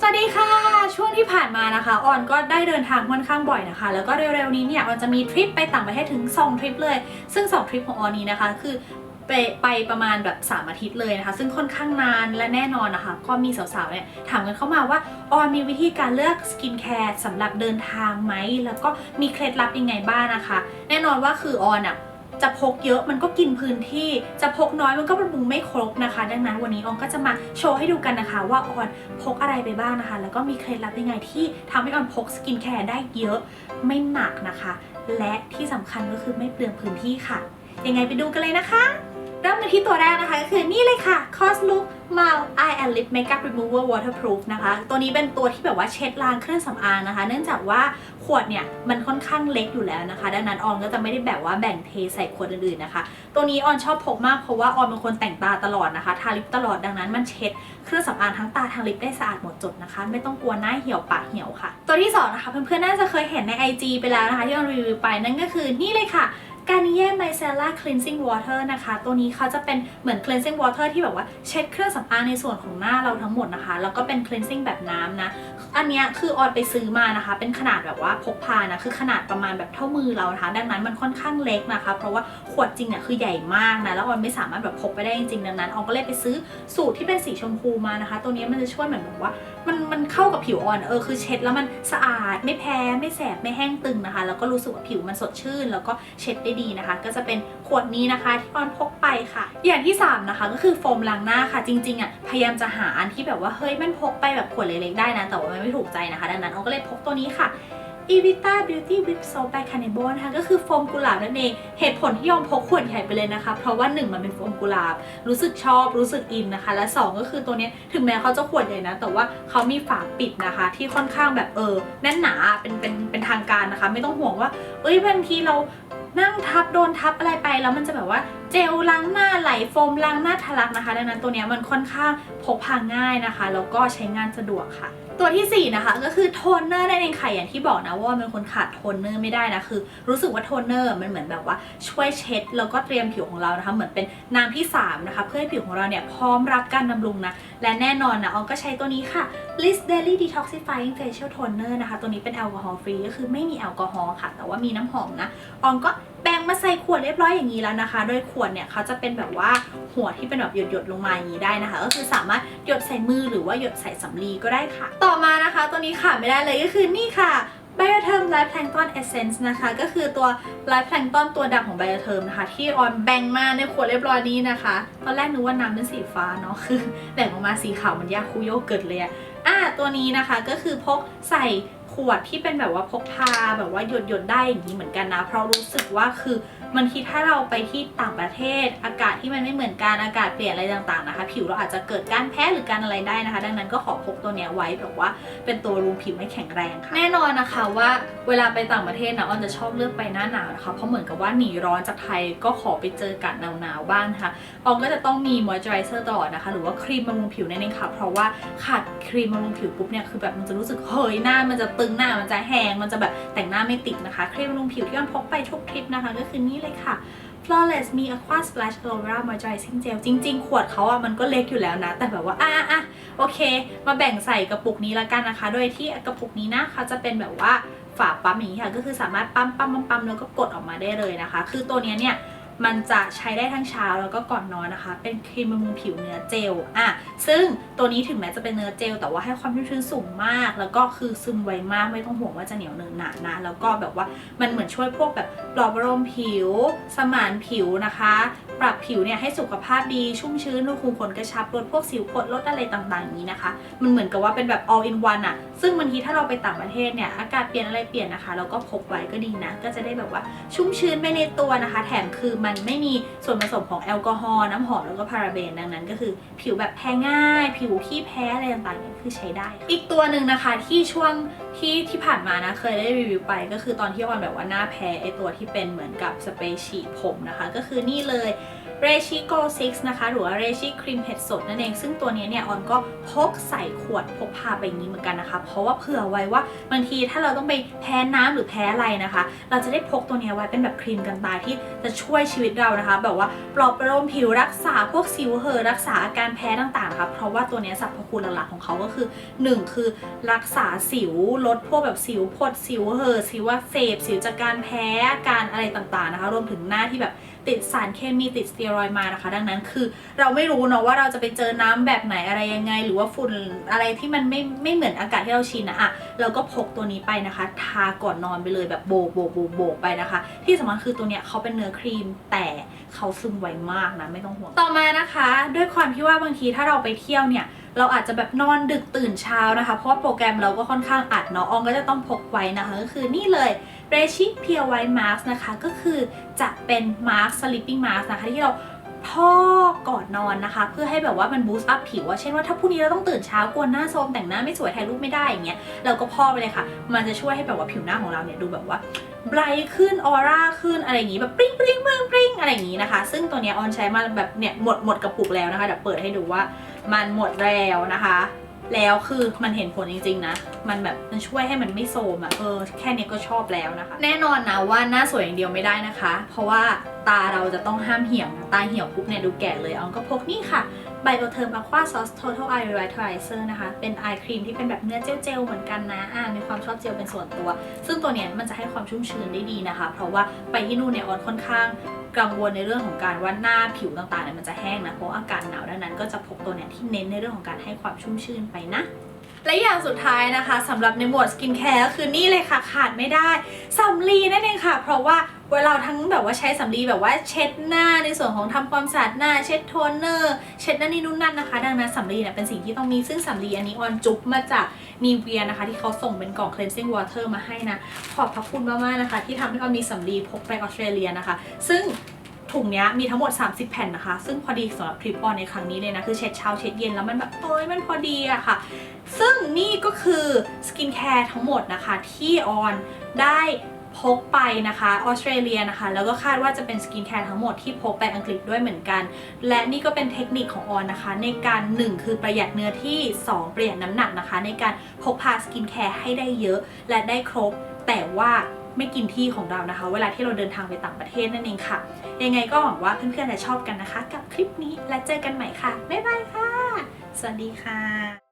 สวัสดีค่ะ ช่วงที่ผ่านมานะคะออนก็ได้เดินทางค่อนข้างบ่อยนะคะ แล้วก็เร็วๆนี้เนี่ยออนจะมีทริปไปต่างประเทศถึง 2 ทริปเลย ซึ่ง 2 ทริปของออนนี้นะคะ คือไปไปประมาณแบบ 3 อาทิตย์เลยนะคะ ซึ่งค่อนข้างนานและแน่นอนนะคะ ก็มีสาวๆเนี่ยถามกันเข้ามาว่าออนมีวิธีการเลือกสกินแคร์สำหรับเดินทางไหม แล้วก็มีเคล็ดลับยังไงบ้างนะคะ แน่นอนว่าคือออนอะ จะพกเยอะมันก็กินพื้นที่ จะพกน้อยมันก็บำรุงไม่ครบนะคะ ดังนั้นวันนี้ออนก็จะมาโชว์ให้ดูกันนะคะ ว่าออนพกอะไรไปบ้างนะคะ แล้วก็มีเคล็ดลับยังไงที่ทำให้ออนพกสกินแคร์ได้เยอะไม่หนักนะคะ และที่สำคัญก็คือไม่เปลืองพื้นที่ค่ะ ยังไงไปดูกันเลยนะคะ เริ่มกันที่ตัวแรกนะคะก็คือนี่เลยค่ะ Cos Look Mild Eye and Lip Makeup Remover Waterproof นะคะ ตัวนี้เป็นตัวที่แบบว่าเช็ดล้างเครื่องสำอางนะคะ เนื่องจากว่าขวดเนี่ยมันค่อนข้างเล็กอยู่แล้วนะคะ ดังนั้นออนก็จะไม่ได้แบบว่าแบ่งเทใส่ขวดอื่นๆนะคะ ตัวนี้ออนชอบพกมากเพราะว่าออนเป็นคนแต่งตาตลอดนะคะ ทาลิปตลอดดังนั้นมันเช็ดเครื่องสำอางทั้งตาทั้งลิปได้สะอาดหมดจดนะคะ ไม่ต้องกลัวหน้าเหี่ยวปากเหี่ยวค่ะ ตัวที่สองนะคะเพื่อนๆน่าจะเคยเห็นใน IG ไปแล้วนะคะที่ออนรีวิวไปนั่นก็คือนี่เลยค่ะ การนิเย่ไมเซล่าคลีนซิ่งวอเตอร์นะคะ ตัวนี้เขาจะเป็นเหมือนคลีนซิ่งวอเตอร์ที่แบบว่าเช็ดเครื่องสำอางในส่วนของหน้าเราทั้งหมดนะคะ แล้วก็เป็นคลีนซิ่งแบบน้ำนะ อันนี้คือออนไปซื้อมานะคะ เป็นขนาดแบบว่าพกพานะ คือขนาดประมาณแบบเท่ามือเรานะคะ ดังนั้นมันค่อนข้างเล็กนะคะ เพราะว่า ขวดจริงเนี่ยคือใหญ่มากนะแล้วออนไม่สามารถแบบพกไปได้จริงๆดังนั้นออนก็เลยไปซื้อสูตรที่เป็นสีชมพูมานะคะ ตัวนี้มันจะช่วยเหมือนแบบว่า มันมันเข้ากับผิวออนเออคือเช็ดแล้วมันสะอาดไม่แพ้ไม่แสบไม่แห้งตึงนะคะ แล้วก็รู้สึกว่าผิวมันสดชื่น แล้วก็เช็ดได้ดีนะคะ ก็จะเป็นขวดนี้นะคะที่ออนพกไปค่ะ อย่างที่ 3 นะคะ ก็คือโฟมล้างหน้าค่ะ จริงๆอะพยายามจะหาอันที่แบบว่าเฮ้ยมันพกไปแบบขวดเล็กๆได้นะแต่ว่ามันไม่ถูกใจนะคะ ดังนั้นออนก็เลยพกตัวนี้ค่ะ Evita Beauty Whip Soap by Cannibal นะคะก็คือโฟมกุหลาบนั่นเอง เหตุผลที่ยอมพกขวดใหญ่ไปเลยนะคะ เพราะว่าหนึ่งมันเป็นโฟมกุหลาบ รู้สึกชอบรู้สึกอินนะคะ และสองก็คือตัวนี้ถึงแม้เขาจะขวดใหญ่นะ แต่ว่าเขามีฝาปิดนะคะ ที่ค่อนข้างแบบเออแน่นหนาเป็นเป็นเป็นทางการนะคะ ไม่ต้องห่วงว่า เอ้ยบางทีเรานั่งทับโดนทับอะไรไปแล้วมันจะแบบว่าเจลล้างหน้าไหลโฟมล้างหน้าทะลักนะคะ ดังนั้นตัวนี้มันค่อนข้างพกพาง่ายนะคะ แล้วก็ใช้งานสะดวกค่ะตัวที่ 4 นะคะก็คือโทนเนอร์นั่นเองค่ะอย่างที่บอกนะว่าเป็นคนขาดโทนเนอร์ไม่ได้นะคือ รู้สึกว่าโทนเนอร์มันเหมือนแบบว่าช่วยเช็ด แล้วก็เตรียมผิวของเรานะคะ เหมือนเป็นน้ำที่ 3 นะคะ เพื่อให้ผิวของเราเนี่ยพร้อมรับการบำรุงนะ และแน่นอนนะออก็ใช้ตัวนี้ค่ะ Bliss Daily Detoxifying Facial Toner นะคะ ตัวนี้เป็นแอลกอฮอล์ฟรีก็คือไม่มีแอลกอฮอล์ค่ะ แต่ว่ามีน้ำหอมนะออก็ มาใส่ขวดเรียบร้อยอย่างนี้แล้วนะคะ โดยขวดเนี่ยเขาจะเป็นแบบว่าหัวที่เป็นแบบหยดๆลงมาอย่างนี้ได้นะคะ ก็คือสามารถหยดใส่มือหรือว่าหยดใส่สำลีก็ได้ค่ะ ต่อมานะคะ ตัวนี้ขาดไม่ได้เลยก็คือนี่ค่ะ Bioterm Life Plankton Essence นะคะ ก็คือตัว Life Plankton ตัวดำของ Bioterm นะคะ ที่ออนแบ่งมาในขวดเรียบร้อยนี้นะคะ ตอนแรกนึกว่าน้ำเป็นสีฟ้าเนาะคือแบ่งออกมาสีขาวมันยาคูโยเกิร์ตเลยอะอะตัวนี้นะคะก็คือพกใส่ ขวดที่เป็นแบบว่าพกพาแบบว่าหยดหยดได้อย่างนี้เหมือนกันนะ เพราะรู้สึกว่าคือ มันคิดถ้าเราไปที่ต่างประเทศ อากาศที่มันไม่เหมือนกันอากาศเปลี่ยนอะไรต่างๆนะคะ ผิวเราอาจจะเกิดการแพ้หรือการอะไรได้นะคะ ดังนั้นก็ขอพกตัวเนี้ยไว้แบบว่าเป็นตัวรูมผิวให้แข็งแรงค่ะแน่นอนนะคะว่าเวลาไปต่างประเทศนะออนจะชอบเลือกไปหน้าหนาวนะคะเพราะเหมือนกับว่าหนีร้อนจากไทยก็ขอไปเจอกาศหนาวๆบ้างนะคะออนก็จะต้องมีมอยเจอไรเซอร์ตลอดนะคะ หรือว่าครีมบำรุงผิวนั่นเองค่ะ เพราะว่าขาดครีมบำรุงผิวปุ๊บเนี่ยคือแบบมันจะรู้สึกเฮ้ยหน้ามันจะตึงหน้ามันจะแห้งมันจะแบบแต่งหน้าไม่ติดนะคะ ครีมบำรุงผิวที่ออนพกไปทุกทริปนะคะ ก็คือนี่เลยค่ะ Flawless มี Aqua Splash Aloe Vera Moisturizing Gel จริง ๆ ขวดเขาอะมันก็เล็กอยู่แล้วนะ แต่แบบว่า อะอะโอเค มาแบ่งใส่กระปุกนี้ละกันนะคะ โดยที่กระปุกนี้นะเขาจะเป็นแบบว่าฝาปั๊มอย่างนี้ค่ะ ก็คือสามารถปั๊มปั๊มปั๊มปั๊มแล้วก็กดออกมาได้เลยนะคะ คือตัวเนี้ยเนี่ย มันจะใช้ได้ทั้งเช้าแล้วก็ก่อนนอนนะคะ เป็นครีมบำรุงผิวเนื้อเจลอะซึ่งตัวนี้ถึงแม้จะเป็นเนื้อเจล แต่ว่าให้ความชุ่มชื้นสูงมาก แล้วก็คือซึมไวมากไม่ต้องห่วงว่าจะเหนียวเนินหนานะ แล้วก็แบบว่ามันเหมือนช่วยพวกแบบปลอบประโลมผิว สมานผิวนะคะ ปรับผิวเนี่ยให้สุขภาพดีชุ่มชื้นรูขุมขนกระชับลดพวกสิวผดลดอะไรต่างๆอย่างนี้นะคะ มันเหมือนกับว่าเป็นแบบ all in one อะซึ่งบางทีถ้าเราไปต่างประเทศเนี่ยอากาศเปลี่ยนอะไรเปลี่ยนนะคะเราก็พกไว้ก็ดีนะ ก็จะได้แบบว่าชุ่มชื้นไปในตัวนะคะ แถมคือมันไม่มีส่วนผสมของแอลกอฮอล์น้ำหอมแล้วก็พาราเบนดังนั้นก็คือผิวแบบแพ้ง่าย ผิวที่แพ้อะไรต่างๆเนี่ยคือใช้ได้ อีกตัวหนึ่งนะคะที่ช่วงที่ที่ผ่านมานะเคยได้รีวิวไป ก็คือตอนที่ออนแบบว่าหน้าแพ้ไอตัวที่เป็นเหมือนกับสเปรย์ฉีดผมนะคะ ก็คือนี่เลยเรชิโกซิกนะคะ หรือว่าเรชิครีมเห็ดสดนั่นเอง ซึ่งตัวนี้เนี่ย ออนก็พกใส่ขวดพกพาไปอย่างนี้เหมือนกันนะคะ เพราะว่าเผื่อไว้ว่าบางทีถ้าเราต้องไปแพ้น้ำหรือแพ้อะไรนะคะ เราจะได้พกตัวนี้ไว้เป็นแบบครีมกันตายที่จะช่วยชีวิตเรานะคะ แบบว่าปลอบประโลมผิวรักษาพวกสิวเหอรักษาอาการแพ้ต่างๆนะคะเพราะว่าตัวนี้สรรพคุณหลักๆของเขาก็คือ 1 คือรักษาสิวลดพวกแบบสิวพดสิวเหอสิวอักเสบสิวจากการแพ้การอะไรต่างๆนะคะ รวมถึงหน้าที่แบบ ติดสารเคมีติดสเตียรอยมานะคะ ดังนั้นคือเราไม่รู้เนาะว่าเราจะไปเจอน้ำแบบไหนอะไรยังไง หรือว่าฝุ่นอะไรที่มันไม่ไม่เหมือนอากาศที่เราชินนะอะเราก็พกตัวนี้ไปนะคะ ทาก่อนนอนไปเลยแบบโบกโบกโบกโบกไปนะคะ ที่สำคัญคือตัวเนี้ยเขาเป็นเนื้อครีมแต่เขาซึมไวมากนะไม่ต้องห่วงต่อมานะคะ ด้วยความที่ว่าบางทีถ้าเราไปเที่ยวเนี่ยเราอาจจะแบบนอนดึกตื่นเช้านะคะ เพราะว่าโปรแกรมเราก็ค่อนข้างอัดเนาะอองก็จะต้องพกไว้นะคะก็คือนี่เลย r e c h i p u r e White Mask นะคะก็คือจะเป็น mask sleeping mask นะคะที่เราพอกก่อนนอนนะคะ เพื่อให้แบบว่ามันบูสต์อัพผิวอะเช่นว่าถ้าพรุ่งนี้เราต้องตื่นเช้ากลัวหน้าโทมแต่งหน้าไม่สวยถ่ายรูปไม่ได้อย่างเงี้ยเราก็พอกไปเลยค่ะ มันจะช่วยให้แบบว่าผิวหน้าของเราเนี่ยดูแบบว่าไบรท์ขึ้นออร่าขึ้นอะไรอย่างงี้แบบปริ้งปริ้งปริ้งปริ้งอะไรอย่างงี้นะคะ ซึ่งตัวเนี้ยออนใช้มาแบบเนี่ยหมดหมดกระปุกแล้วนะคะเดี๋ยวเปิดให้ดูว่ามันหมดแล้วนะคะ แล้วคือมันเห็นผลจริง ๆ นะ มันแบบมันช่วยให้มันไม่โซมอะเออแค่นี้ก็ชอบแล้วนะคะ แน่นอนนะว่าหน้าสวยอย่างเดียวไม่ได้นะคะ เพราะว่าตาเราจะต้องห้ามเหี่ยวนะตาเหี่ยวปุ๊บเนี่ยดูแก่เลยออาก็พกนี่ค่ะ ไบโอเทอร์มาควาซอส Total Eye Revitalizer นะคะ เป็นไอครีมที่เป็นแบบเนื้อเจลๆเหมือนกันนะอ่ามีความชอบเจลเป็นส่วนตัว ซึ่งตัวเนี้ยมันจะให้ความชุ่มชื้นได้ดีนะคะ เพราะว่าไปที่นู่นเนี่ยออนค่อนข้างกังวลในเรื่องของการว่าหน้าผิวต่างๆเนี่ยมันจะแห้งนะ เพราะอากาศหนาวดังนั้นก็จะพกตัวเนี้ยที่เน้นในเรื่องของการให้ความชุ่มชื้นไปนะ และอย่างสุดท้ายนะคะสำหรับในหมวดสกินแคร์ก็คือนี่เลยค่ะขาดไม่ได้สำลีนั่นเองค่ะ เพราะว่าเวลาทั้งแบบว่าใช้สำลีแบบว่าเช็ดหน้าในส่วนของทำความสะอาดหน้าเช็ดโทนเนอร์เช็ดนั่นนี่นู่นนั่นนะคะ ดังนั้นสำลีเนี่ยเป็นสิ่งที่ต้องมีซึ่งสำลีอันนี้ออนจุ๊บมาจากนีเวียนะคะ ที่เขาส่งเป็นกล่อง cleansing water มาให้นะ ขอบพระคุณมากๆนะคะ ที่ทำให้ออนมีสำลีพกไปออสเตรเลียนะคะ ซึ่ง ถุงเนี้ยมีทั้งหมด 30 แผ่นนะคะ ซึ่งพอดีสำหรับทริปออนในครั้งนี้เลยนะ คือเช็ดเช้าเช็ดเย็นแล้วมันแบบเอ้ยมันพอดีอะค่ะ ซึ่งนี่ก็คือสกินแคร์ทั้งหมดนะคะ ที่ออนได้พกไปนะคะออสเตรเลียนะคะ แล้วก็คาดว่าจะเป็นสกินแคร์ทั้งหมดที่พกไปอังกฤษด้วยเหมือนกัน และนี่ก็เป็นเทคนิคของออนนะคะ ในการ 1 คือประหยัดเนื้อที่ 2 ประหยัดน้ำหนักนะคะ ในการพกพาสกินแคร์ให้ได้เยอะและได้ครบ แต่ว่า ไม่กินที่ของเรานะคะ เวลาที่เราเดินทางไปต่างประเทศนั่นเองค่ะ ยังไงก็หวังว่าเพื่อนๆจะชอบกันนะคะ กับคลิปนี้และเจอกันใหม่ค่ะบ๊ายบายค่ะ สวัสดีค่ะ